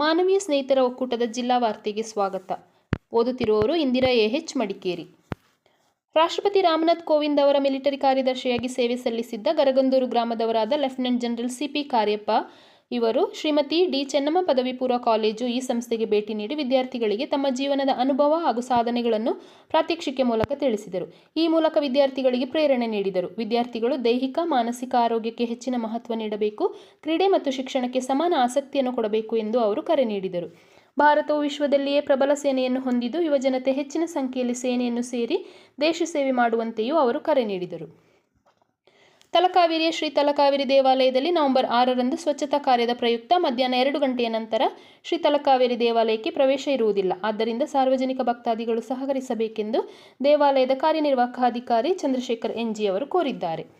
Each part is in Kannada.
ಮಾನವೀಯ ಸ್ನೇಹಿತರ ಒಕ್ಕೂಟದ ಜಿಲ್ಲಾ ವಾರ್ತೆಗೆ ಸ್ವಾಗತ. ಓದುತ್ತಿರುವವರು ಇಂದಿರಾ ಎ. ಎಚ್. ಮಡಿಕೇರಿ. ರಾಷ್ಟ್ರಪತಿ ರಾಮನಾಥ್ ಕೋವಿಂದ್ ಅವರ ಮಿಲಿಟರಿ ಕಾರ್ಯದರ್ಶಿಯಾಗಿ ಸೇವೆ ಸಲ್ಲಿಸಿದ್ದ Garagandur ಗ್ರಾಮದವರಾದ lieutenant general C P Kariappa ಇವರು ಶ್ರೀಮತಿ ಡಿ ಚೆನ್ನಮ್ಮ ಪದವಿ ಪೂರ್ವ ಕಾಲೇಜು ಈ ಸಂಸ್ಥೆಗೆ ಭೇಟಿ ನೀಡಿ ವಿದ್ಯಾರ್ಥಿಗಳಿಗೆ ತಮ್ಮ ಜೀವನದ ಅನುಭವ ಹಾಗೂ ಸಾಧನೆಗಳನ್ನು ಪ್ರಾತ್ಯಕ್ಷಿಕೆ ಮೂಲಕ ತಿಳಿಸಿದರು. ಈ ಮೂಲಕ ವಿದ್ಯಾರ್ಥಿಗಳಿಗೆ ಪ್ರೇರಣೆ ನೀಡಿದರು. ವಿದ್ಯಾರ್ಥಿಗಳು ದೈಹಿಕ, ಮಾನಸಿಕ ಆರೋಗ್ಯಕ್ಕೆ ಹೆಚ್ಚಿನ ಮಹತ್ವ ನೀಡಬೇಕು, ಕ್ರೀಡೆ ಮತ್ತು ಶಿಕ್ಷಣಕ್ಕೆ ಸಮಾನ ಆಸಕ್ತಿಯನ್ನು ಕೊಡಬೇಕು ಎಂದು ಅವರು ಕರೆ ನೀಡಿದರು. ಭಾರತವು ವಿಶ್ವದಲ್ಲಿಯೇ ಪ್ರಬಲ ಸೇನೆಯನ್ನು ಹೊಂದಿದ್ದು, ಯುವಜನತೆ ಹೆಚ್ಚಿನ ಸಂಖ್ಯೆಯಲ್ಲಿ ಸೇನೆಯನ್ನು ಸೇರಿ ದೇಶ ಸೇವೆ ಮಾಡುವಂತೆಯೂ ಅವರು ಕರೆ ನೀಡಿದರು. ತಲಕಾವೇರಿಯ ಶ್ರೀ ತಲಕಾವೇರಿ ದೇವಾಲಯದಲ್ಲಿ ನವೆಂಬರ್ ಆರರಂದು ಸ್ವಚ್ಛತಾ ಕಾರ್ಯದ ಪ್ರಯುಕ್ತ ಮಧ್ಯಾಹ್ನ ಎರಡು ಗಂಟೆಯ ನಂತರ ಶ್ರೀ ತಲಕಾವೇರಿ ದೇವಾಲಯಕ್ಕೆ ಪ್ರವೇಶ ಇರುವುದಿಲ್ಲ. ಆದ್ದರಿಂದ ಸಾರ್ವಜನಿಕ ಭಕ್ತಾದಿಗಳು ಸಹಕರಿಸಬೇಕೆಂದು ದೇವಾಲಯದ ಕಾರ್ಯನಿರ್ವಾಹಕ ಅಧಿಕಾರಿ ಚಂದ್ರಶೇಖರ್ ಎನ್ಜಿ ಅವರು ಕೋರಿದ್ದಾರೆ.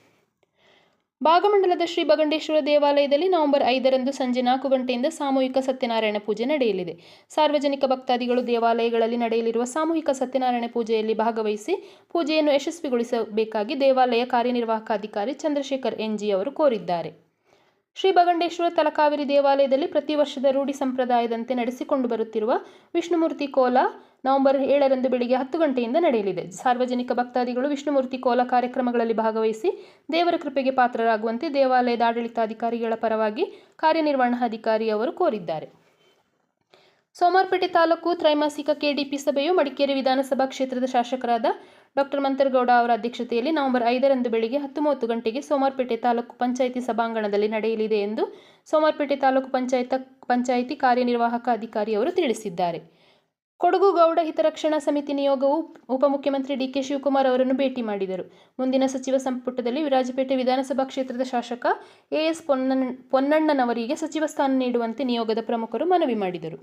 ಭಾಗಮಂಡಲದ ಶ್ರೀ ಬಗಂಡೇಶ್ವರ ದೇವಾಲಯದಲ್ಲಿ ನವೆಂಬರ್ ಐದರಂದು ಸಂಜೆ ನಾಲ್ಕು ಗಂಟೆಯಿಂದ ಸಾಮೂಹಿಕ ಸತ್ಯನಾರಾಯಣ ಪೂಜೆ ನಡೆಯಲಿದೆ. ಸಾರ್ವಜನಿಕ ಭಕ್ತಾದಿಗಳು ದೇವಾಲಯಗಳಲ್ಲಿ ನಡೆಯಲಿರುವ ಸಾಮೂಹಿಕ ಸತ್ಯನಾರಾಯಣ ಪೂಜೆಯಲ್ಲಿ ಭಾಗವಹಿಸಿ ಪೂಜೆಯನ್ನು ಯಶಸ್ವಿಗೊಳಿಸಬೇಕಾಗಿ ದೇವಾಲಯ ಕಾರ್ಯನಿರ್ವಾಹಕ ಅಧಿಕಾರಿ ಚಂದ್ರಶೇಖರ್ ಎನ್ಜಿ ಅವರು ಕೋರಿದ್ದಾರೆ. ಶ್ರೀ ಬಗಂಡೇಶ್ವರ ತಲಕಾವೇರಿ ದೇವಾಲಯದಲ್ಲಿ ಪ್ರತಿ ವರ್ಷದ ರೂಢಿ ಸಂಪ್ರದಾಯದಂತೆ ನಡೆಸಿಕೊಂಡು ಬರುತ್ತಿರುವ ವಿಷ್ಣುಮೂರ್ತಿ ಕೋಲ ನವೆಂಬರ್ ಏಳರಂದು ಬೆಳಿಗ್ಗೆ ಹತ್ತು ಗಂಟೆಯಿಂದ ನಡೆಯಲಿದೆ. ಸಾರ್ವಜನಿಕ ಭಕ್ತಾದಿಗಳು ವಿಷ್ಣುಮೂರ್ತಿ ಕೋಲ ಕಾರ್ಯಕ್ರಮಗಳಲ್ಲಿ ಭಾಗವಹಿಸಿ ದೇವರ ಕೃಪೆಗೆ ಪಾತ್ರರಾಗುವಂತೆ ದೇವಾಲಯದ ಆಡಳಿತಾಧಿಕಾರಿಗಳ ಪರವಾಗಿ ಕಾರ್ಯನಿರ್ವಹಣಾಧಿಕಾರಿ ಅವರು ಕೋರಿದ್ದಾರೆ. ಸೋಮಾರ್ಪೇಟೆ ತಾಲೂಕು ತ್ರೈಮಾಸಿಕ ಕೆಡಿಪಿ ಸಭೆಯು ಮಡಿಕೇರಿ ವಿಧಾನಸಭಾ ಕ್ಷೇತ್ರದ ಶಾಸಕರಾದ ಡಾಕ್ಟರ್ ಮಂತರಗೌಡ ಅವರ ಅಧ್ಯಕ್ಷತೆಯಲ್ಲಿ ನವೆಂಬರ್ ಐದರಂದು ಬೆಳಿಗ್ಗೆ ಹತ್ತು ಮೂವತ್ತು ಗಂಟೆಗೆ ಸೋಮಾರ್ಪೇಟೆ ತಾಲೂಕು ಪಂಚಾಯಿತಿ ಸಭಾಂಗಣದಲ್ಲಿ ನಡೆಯಲಿದೆ ಎಂದು ಸೋಮಾರ್ಪೇಟೆ ತಾಲೂಕು ಪಂಚಾಯತ, ಪಂಚಾಯಿತಿ ಕಾರ್ಯನಿರ್ವಾಹಕ ಅಧಿಕಾರಿ ಅವರು ತಿಳಿಸಿದ್ದಾರೆ. ಕೊಡಗು ಗೌಡ ಹಿತರಕ್ಷಣಾ ಸಮಿತಿ ನಿಯೋಗವು ಉಪಮುಖ್ಯಮಂತ್ರಿ ಡಿಕೆ ಶಿವಕುಮಾರ್ ಅವರನ್ನು ಭೇಟಿ ಮಾಡಿದರು. ಮುಂದಿನ ಸಚಿವ ಸಂಪುಟದಲ್ಲಿ ವಿರಾಜಪೇಟೆ ವಿಧಾನಸಭಾ ಕ್ಷೇತ್ರದ ಶಾಸಕ ಎಎಸ್ ಪೊನ್ನಣ್ಣ ಪೊನ್ನಣ್ಣನವರಿಗೆ ಸಚಿವ ಸ್ಥಾನ ನೀಡುವಂತೆ ನಿಯೋಗದ ಪ್ರಮುಖರು ಮನವಿ ಮಾಡಿದರು.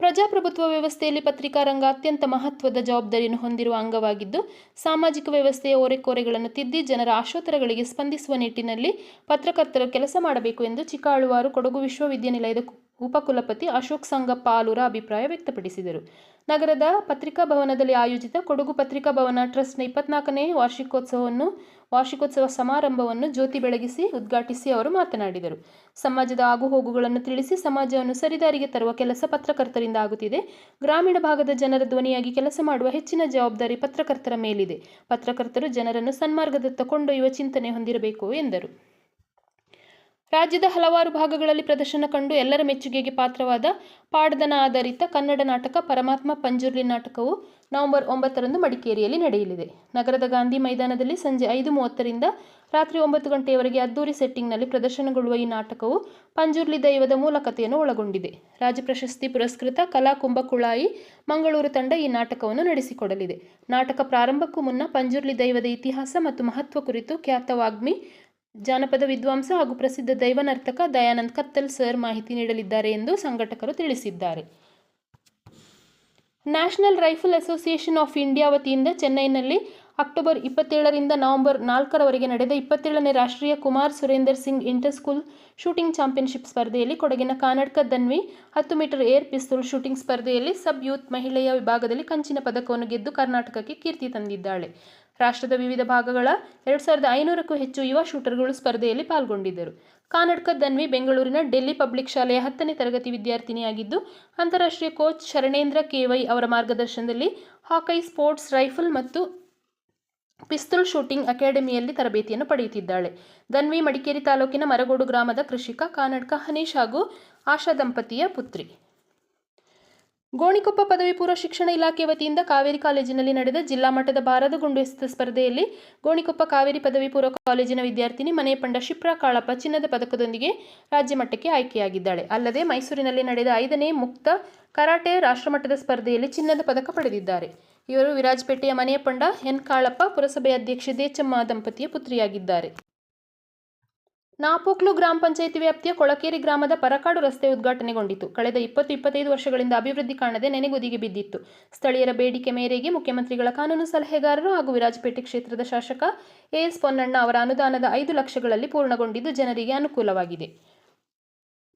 ಪ್ರಜಾಪ್ರಭುತ್ವ ವ್ಯವಸ್ಥೆಯಲ್ಲಿ ಪತ್ರಿಕಾ ರಂಗ ಅತ್ಯಂತ ಮಹತ್ವದ ಜವಾಬ್ದಾರಿಯನ್ನು ಹೊಂದಿರುವ ಅಂಗವಾಗಿದ್ದು, ಸಾಮಾಜಿಕ ವ್ಯವಸ್ಥೆಯ ಓರೆಕೋರೆಗಳನ್ನು ತಿದ್ದಿ ಜನರ ಆಶೋತ್ತರಗಳಿಗೆ ಸ್ಪಂದಿಸುವ ನಿಟ್ಟಿನಲ್ಲಿ ಪತ್ರಕರ್ತರು ಕೆಲಸ ಮಾಡಬೇಕು ಎಂದು ಚಿಕ್ಕಾಳುವಾರು ಕೊಡಗು ವಿಶ್ವವಿದ್ಯಾನಿಲಯದ ಉಪಕುಲಪತಿ ಅಶೋಕ್ ಸಂಗಪ್ಪ ಆಲೂರ ಅಭಿಪ್ರಾಯ ವ್ಯಕ್ತಪಡಿಸಿದರು. ನಗರದ ಪತ್ರಿಕಾ ಭವನದಲ್ಲಿ ಆಯೋಜಿತ ಕೊಡಗು ಪತ್ರಿಕಾ ಭವನ ಟ್ರಸ್ಟ್ನ ಇಪ್ಪತ್ನಾಲ್ಕನೇ ವಾರ್ಷಿಕೋತ್ಸವವನ್ನು, ವಾರ್ಷಿಕೋತ್ಸವ ಸಮಾರಂಭವನ್ನು ಜ್ಯೋತಿ ಬೆಳಗಿಸಿ ಉದ್ಘಾಟಿಸಿ ಅವರು ಮಾತನಾಡಿದರು. ಸಮಾಜದ ಆಗುಹೋಗುಗಳನ್ನು ತಿಳಿಸಿ ಸಮಾಜವನ್ನು ಸರಿದಾರಿಗೆ ತರುವ ಕೆಲಸ ಪತ್ರಕರ್ತರಿಂದ ಆಗುತ್ತಿದೆ. ಗ್ರಾಮೀಣ ಭಾಗದ ಜನರ ಧ್ವನಿಯಾಗಿ ಕೆಲಸ ಮಾಡುವ ಹೆಚ್ಚಿನ ಜವಾಬ್ದಾರಿ ಪತ್ರಕರ್ತರ ಮೇಲಿದೆ. ಪತ್ರಕರ್ತರು ಜನರನ್ನು ಸನ್ಮಾರ್ಗದತ್ತ ಕೊಂಡೊಯ್ಯುವ ಚಿಂತನೆ ಹೊಂದಿರಬೇಕು ಎಂದರು. ರಾಜ್ಯದ ಹಲವಾರು ಭಾಗಗಳಲ್ಲಿ ಪ್ರದರ್ಶನ ಕಂಡು ಎಲ್ಲರ ಮೆಚ್ಚುಗೆಗೆ ಪಾತ್ರವಾದ ಪಾಡ್ದನ ಆಧಾರಿತ ಕನ್ನಡ ನಾಟಕ ಪರಮಾತ್ಮ ಪಂಜುರ್ಲಿ ನಾಟಕವು ನವೆಂಬರ್ ಒಂಬತ್ತರಂದು ಮಡಿಕೇರಿಯಲ್ಲಿ ನಡೆಯಲಿದೆ. ನಗರದ ಗಾಂಧಿ ಮೈದಾನದಲ್ಲಿ ಸಂಜೆ ಐದು ಮೂವತ್ತರಿಂದ ರಾತ್ರಿ ಒಂಬತ್ತು ಗಂಟೆಯವರೆಗೆ ಅದ್ದೂರಿ ಸೆಟ್ಟಿಂಗ್ನಲ್ಲಿ ಪ್ರದರ್ಶನಗೊಳ್ಳುವ ಈ ನಾಟಕವು ಪಂಜುರ್ಲಿ ದೈವದ ಮೂಲಕತೆಯನ್ನು ಒಳಗೊಂಡಿದೆ. ರಾಜ್ಯ ಪ್ರಶಸ್ತಿ ಪುರಸ್ಕೃತ ಕಲಾ ಕುಂಭಕುಳಾಯಿ ಮಂಗಳೂರು ತಂಡ ಈ ನಾಟಕವನ್ನು ನಡೆಸಿಕೊಡಲಿದೆ. ನಾಟಕ ಪ್ರಾರಂಭಕ್ಕೂ ಮುನ್ನ ಪಂಜುರ್ಲಿ ದೈವದ ಇತಿಹಾಸ ಮತ್ತು ಮಹತ್ವ ಕುರಿತು ಖ್ಯಾತ ವಾಗ್ಮಿ ಜಾನಪದ ವಿದ್ವಾಂಸ ಹಾಗೂ ಪ್ರಸಿದ್ಧ ದೈವ ನರ್ತಕ ದಯಾನಂದ್ ಕತ್ತಲ್ ಸರ್ ಮಾಹಿತಿ ನೀಡಲಿದ್ದಾರೆ ಎಂದು ಸಂಘಟಕರು ತಿಳಿಸಿದ್ದಾರೆ. National rifle association of India ವತಿಯಿಂದ ಚೆನ್ನೈನಲ್ಲಿ ಅಕ್ಟೋಬರ್ ಇಪ್ಪತ್ತೇಳರಿಂದ ನವೆಂಬರ್ ನಾಲ್ಕರವರೆಗೆ ನಡೆದ ಇಪ್ಪತ್ತೇಳನೇ ರಾಷ್ಟ್ರೀಯ Kumar Surender Singh inter school shooting championship ಸ್ಪರ್ಧೆಯಲ್ಲಿ ಕೊಡಗಿನ ಕಾನಡ್ಕ ದನ್ವಿ ಹತ್ತು ಮೀಟರ್ ಏರ್ ಪಿಸ್ತೂಲ್ ಶೂಟಿಂಗ್ ಸ್ಪರ್ಧೆಯಲ್ಲಿ ಸಬ್ ಯೂತ್ ಮಹಿಳೆಯ ವಿಭಾಗದಲ್ಲಿ ಕಂಚಿನ ಪದಕವನ್ನು ಗೆದ್ದು ಕರ್ನಾಟಕಕ್ಕೆ ಕೀರ್ತಿ ತಂದಿದ್ದಾಳೆ. ರಾಷ್ಟ್ರದ ವಿವಿಧ ಭಾಗಗಳ ಎರಡು ಸಾವಿರದ ಐನೂರಕ್ಕೂ ಹೆಚ್ಚು ಯುವ ಶೂಟರ್ಗಳು ಸ್ಪರ್ಧೆಯಲ್ಲಿ ಪಾಲ್ಗೊಂಡಿದ್ದರು. ಕಾನಡ್ಕ ದನ್ವಿ ಬೆಂಗಳೂರಿನ ಡೆಲ್ಲಿ ಪಬ್ಲಿಕ್ ಶಾಲೆಯ ಹತ್ತನೇ ತರಗತಿ ವಿದ್ಯಾರ್ಥಿನಿಯಾಗಿದ್ದು, ಅಂತಾರಾಷ್ಟ್ರೀಯ ಕೋಚ್ ಶರಣೇಂದ್ರ ಕೆವೈ ಅವರ ಮಾರ್ಗದರ್ಶನದಲ್ಲಿ ಹಾಕೈ ಸ್ಪೋರ್ಟ್ಸ್ ರೈಫಲ್ ಮತ್ತು ಪಿಸ್ತೂಲ್ ಶೂಟಿಂಗ್ ಅಕಾಡೆಮಿಯಲ್ಲಿ ತರಬೇತಿಯನ್ನು ಪಡೆಯುತ್ತಿದ್ದಾಳೆ. ದನ್ವಿ ಮಡಿಕೇರಿ ತಾಲೂಕಿನ ಮರಗೋಡು ಗ್ರಾಮದ ಕೃಷಿಕ, ಕಾನಡ್ಕ ಹನೀಶ್ ಹಾಗೂ ಆಶಾ ದಂಪತಿಯ ಪುತ್ರಿ. ಗೋಣಿಕೊಪ್ಪ ಪದವಿ ಪೂರ್ವ ಶಿಕ್ಷಣ ಇಲಾಖೆ ವತಿಯಿಂದ ಕಾವೇರಿ ಕಾಲೇಜಿನಲ್ಲಿ ನಡೆದ ಜಿಲ್ಲಾ ಮಟ್ಟದ ಭಾರದ ಗುಂಡು ಎಸೆತ ಸ್ಪರ್ಧೆಯಲ್ಲಿ ಗೋಣಿಕೊಪ್ಪ ಕಾವೇರಿ ಪದವಿ ಪೂರ್ವ ಕಾಲೇಜಿನ ವಿದ್ಯಾರ್ಥಿನಿ ಮನೆಯಪಂಡ ಶಿಪ್ರಾ ಕಾಳಪ್ಪ ಚಿನ್ನದ ಪದಕದೊಂದಿಗೆ ರಾಜ್ಯ ಮಟ್ಟಕ್ಕೆ ಆಯ್ಕೆಯಾಗಿದ್ದಾಳೆ. ಅಲ್ಲದೆ ಮೈಸೂರಿನಲ್ಲಿ ನಡೆದ ಐದನೇ ಮುಕ್ತ ಕರಾಟೆ ರಾಷ್ಟ್ರಮಟ್ಟದ ಸ್ಪರ್ಧೆಯಲ್ಲಿ ಚಿನ್ನದ ಪದಕ ಪಡೆದಿದ್ದಾರೆ. ಇವರು ವಿರಾಜಪೇಟೆಯ ಮನೆಯಪಂಡ ಎನ್ ಕಾಳಪ್ಪ ಪುರಸಭೆ ಅಧ್ಯಕ್ಷೆ ದೇಚಮ್ಮ ದಂಪತಿಯ ಪುತ್ರಿಯಾಗಿದ್ದಾರೆ. ನಾಪೋಕ್ಲು ಗ್ರಾಮ ಪಂಚಾಯಿತಿ ವ್ಯಾಪ್ತಿಯ ಕೊಳಕೇರಿ ಗ್ರಾಮದ ಪರಕಾಡು ರಸ್ತೆ ಉದ್ಘಾಟನೆಗೊಂಡಿತು. ಕಳೆದ ಇಪ್ಪತ್ತು ಇಪ್ಪತ್ತೈದು ವರ್ಷಗಳಿಂದ ಅಭಿವೃದ್ಧಿ ಕಾಣದೆ ನೆನೆಗುದಿಗೆ ಬಿದ್ದಿತ್ತು. ಸ್ಥಳೀಯರ ಬೇಡಿಕೆ ಮೇರೆಗೆ ಮುಖ್ಯಮಂತ್ರಿಗಳ ಕಾನೂನು ಸಲಹೆಗಾರರು ಹಾಗೂ ವಿರಾಜಪೇಟೆ ಕ್ಷೇತ್ರದ ಶಾಸಕ ಎಎಸ್ ಪೊನ್ನಣ್ಣ ಅವರ ಅನುದಾನದ ಐದು ಲಕ್ಷಗಳಲ್ಲಿ ಪೂರ್ಣಗೊಂಡಿದ್ದು ಜನರಿಗೆ ಅನುಕೂಲವಾಗಿದೆ.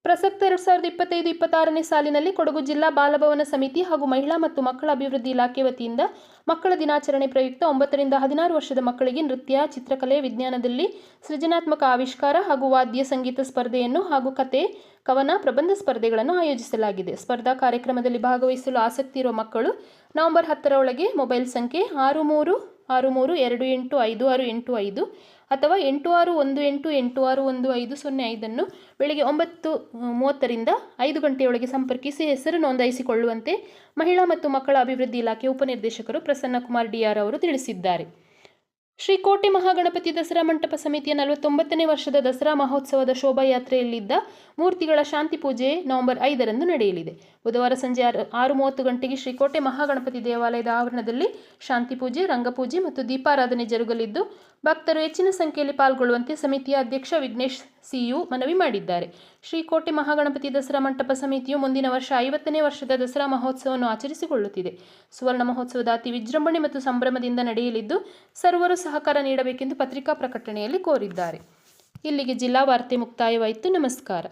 ಪ್ರಸಕ್ತ ಎರಡು ಸಾವಿರದ ಇಪ್ಪತ್ತೈದು, ಇಪ್ಪತ್ತಾರನೇ ಸಾಲಿನಲ್ಲಿ ಕೊಡಗು ಜಿಲ್ಲಾ ಬಾಲಭವನ ಸಮಿತಿ ಹಾಗೂ ಮಹಿಳಾ ಮತ್ತು ಮಕ್ಕಳ ಅಭಿವೃದ್ಧಿ ಇಲಾಖೆ ವತಿಯಿಂದ ಮಕ್ಕಳ ದಿನಾಚರಣೆ ಪ್ರಯುಕ್ತ ಒಂಬತ್ತರಿಂದ ಹದಿನಾರು ವರ್ಷದ ಮಕ್ಕಳಿಗೆ ನೃತ್ಯ, ಚಿತ್ರಕಲೆ, ವಿಜ್ಞಾನದಲ್ಲಿ ಸೃಜನಾತ್ಮಕ ಆವಿಷ್ಕಾರ ಹಾಗೂ ವಾದ್ಯ ಸಂಗೀತ ಸ್ಪರ್ಧೆಯನ್ನು ಹಾಗೂ ಕತೆ, ಕವನ, ಪ್ರಬಂಧ ಸ್ಪರ್ಧೆಗಳನ್ನು ಆಯೋಜಿಸಲಾಗಿದೆ. ಸ್ಪರ್ಧಾ ಕಾರ್ಯಕ್ರಮದಲ್ಲಿ ಭಾಗವಹಿಸಲು ಆಸಕ್ತಿ ಇರುವ ಮಕ್ಕಳು ನವೆಂಬರ್ ಹತ್ತರ ಒಳಗೆ ಮೊಬೈಲ್ ಸಂಖ್ಯೆ ಆರು ಮೂರು ಆರು ಮೂರು, ಎರಡು ಎಂಟು, ಐದು ಆರು ಎಂಟು ಐದು ಅಥವಾ ಎಂಟು ಆರು ಒಂದು ಎಂಟು ಎಂಟು ಆರು ಒಂದು ಐದು ಸೊನ್ನೆ ಐದನ್ನು ಬೆಳಗ್ಗೆ ಒಂಬತ್ತು ಮೂವತ್ತರಿಂದ ಐದು ಗಂಟೆಯೊಳಗೆ ಸಂಪರ್ಕಿಸಿ ಹೆಸರು ನೋಂದಾಯಿಸಿಕೊಳ್ಳುವಂತೆ ಮಹಿಳಾ ಮತ್ತು ಮಕ್ಕಳ ಅಭಿವೃದ್ಧಿ ಇಲಾಖೆ ಉಪನಿರ್ದೇಶಕರು ಪ್ರಸನ್ನಕುಮಾರ್ ಡಿಆರ್ ಅವರು ತಿಳಿಸಿದ್ದಾರೆ. ಶ್ರೀ ಕೋಟೆ ಮಹಾಗಣಪತಿ ದಸರಾ ಮಂಟಪ ಸಮಿತಿಯ ನಲವತ್ತೊಂಬತ್ತನೇ ವರ್ಷದ ದಸರಾ ಮಹೋತ್ಸವದ ಶೋಭಾಯಾತ್ರೆಯಲ್ಲಿದ್ದ ಮೂರ್ತಿಗಳ ಶಾಂತಿ ಪೂಜೆ ನವೆಂಬರ್ ಐದರಂದು ನಡೆಯಲಿದೆ. ಬುಧವಾರ ಸಂಜೆ ಆರು ಆರು ಮೂವತ್ತು ಗಂಟೆಗೆ ಶ್ರೀಕೋಟೆ ಮಹಾಗಣಪತಿ ದೇವಾಲಯದ ಆವರಣದಲ್ಲಿ ಶಾಂತಿ ಪೂಜೆ, ರಂಗಪೂಜೆ ಮತ್ತು ದೀಪಾರಾಧನೆ ಜರುಗಲಿದ್ದು, ಭಕ್ತರು ಹೆಚ್ಚಿನ ಸಂಖ್ಯೆಯಲ್ಲಿ ಪಾಲ್ಗೊಳ್ಳುವಂತೆ ಸಮಿತಿಯ ಅಧ್ಯಕ್ಷ ವಿಘ್ನೇಶ್ ಸಿಯು ಮನವಿ ಮಾಡಿದ್ದಾರೆ. ಶ್ರೀಕೋಟೆ ಮಹಾಗಣಪತಿ ದಸರಾ ಮಂಟಪ ಸಮಿತಿಯು ಮುಂದಿನ ವರ್ಷ ಐವತ್ತನೇ ವರ್ಷದ ದಸರಾ ಮಹೋತ್ಸವವನ್ನು ಆಚರಿಸಿಕೊಳ್ಳುತ್ತಿದೆ. ಸುವರ್ಣ ಮಹೋತ್ಸವದ ಅತಿ ವಿಜೃಂಭಣೆ ಮತ್ತು ಸಂಭ್ರಮದಿಂದ ನಡೆಯಲಿದ್ದು, ಸರ್ವರು ಸಹಕಾರ ನೀಡಬೇಕೆಂದು ಪತ್ರಿಕಾ ಪ್ರಕಟಣೆಯಲ್ಲಿ ಕೋರಿದ್ದಾರೆ. ಇಲ್ಲಿಗೆ ಜಿಲ್ಲಾ ವಾರ್ತೆ ಮುಕ್ತಾಯವಾಯಿತು. ನಮಸ್ಕಾರ.